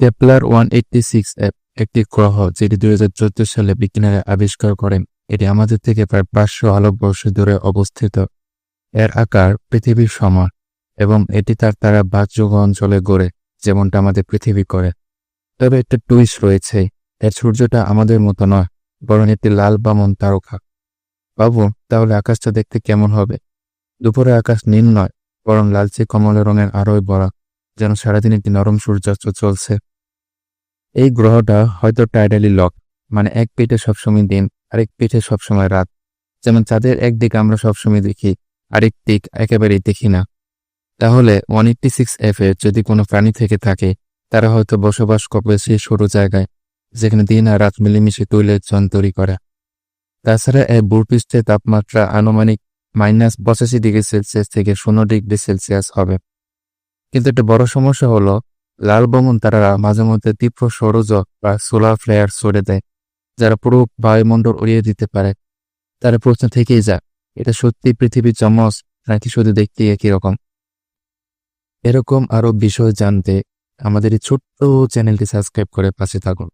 Kepler one eighty six F একটি গ্রহ, যেটি দুই হাজার চোদ্দ সালে বিজ্ঞানীরা আবিষ্কার করেন, এটি আমাদের থেকে প্রায় পাঁচশো আলোকবর্ষ দূরে অবস্থিত। এর আকার পৃথিবীর সমান, এবং এটি তার তারা বাহ্যক অঞ্চলে গড়ে, যেমনটা আমাদের পৃথিবী করে। তবে একটা টুইস্ট রয়েছে, এর সূর্যটা আমাদের মতো নয়, বরং একটি লাল বামন তারকা। বাবু, তাহলে আকাশটা দেখতে কেমন হবে? দুপুরে আকাশ নীল নয়, বরং লালচে কমলা রঙের আরোই ভরা, যেন সারাদিন একটি নরম সূর্যাস্ত চলছে। এই গ্রহটা হয়তো টাইডালি লক মানে এক পেটে সবসময় দিন, আরেক পেটে সবসময় রাত। যেমন চাঁদের একদিক আমরা সবসময় দেখি, আরেক দিক একেবারেই দেখি না। তাহলে ওয়ান এইটটি সিক্স এফ এর যদি কোনো প্রাণী থেকে থাকে, তারা হয়তো বসবাস করবে সেই সরু জায়গায়, যেখানে দিন আর রাত মিলেমিশে তৈলের জন তৈরি করে। তাছাড়া এই ভূপৃষ্ঠের তাপমাত্রা আনুমানিক মাইনাস পঁচাশি ডিগ্রি সেলসিয়াস থেকে শূন্য ডিগ্রি সেলসিয়াস হবে। কিন্তু একটা বড় সমস্যা হলো লাল বমন তারারা মাঝে মধ্যে তীব্র সৌরজ বা সোলার ফ্লেয়ার ছড়ে দেয়, যারা পুরো বায়ুমণ্ডল উড়িয়ে দিতে পারে। তারা প্রশ্ন থেকেই যায়, এটা সত্যি পৃথিবীর চমস নাকি শুধু দেখতে একই রকম? এরকম আরও বিষয় জানতে আমাদের এই ছোট্ট চ্যানেলটি সাবস্ক্রাইব করে পাশে থাকুন।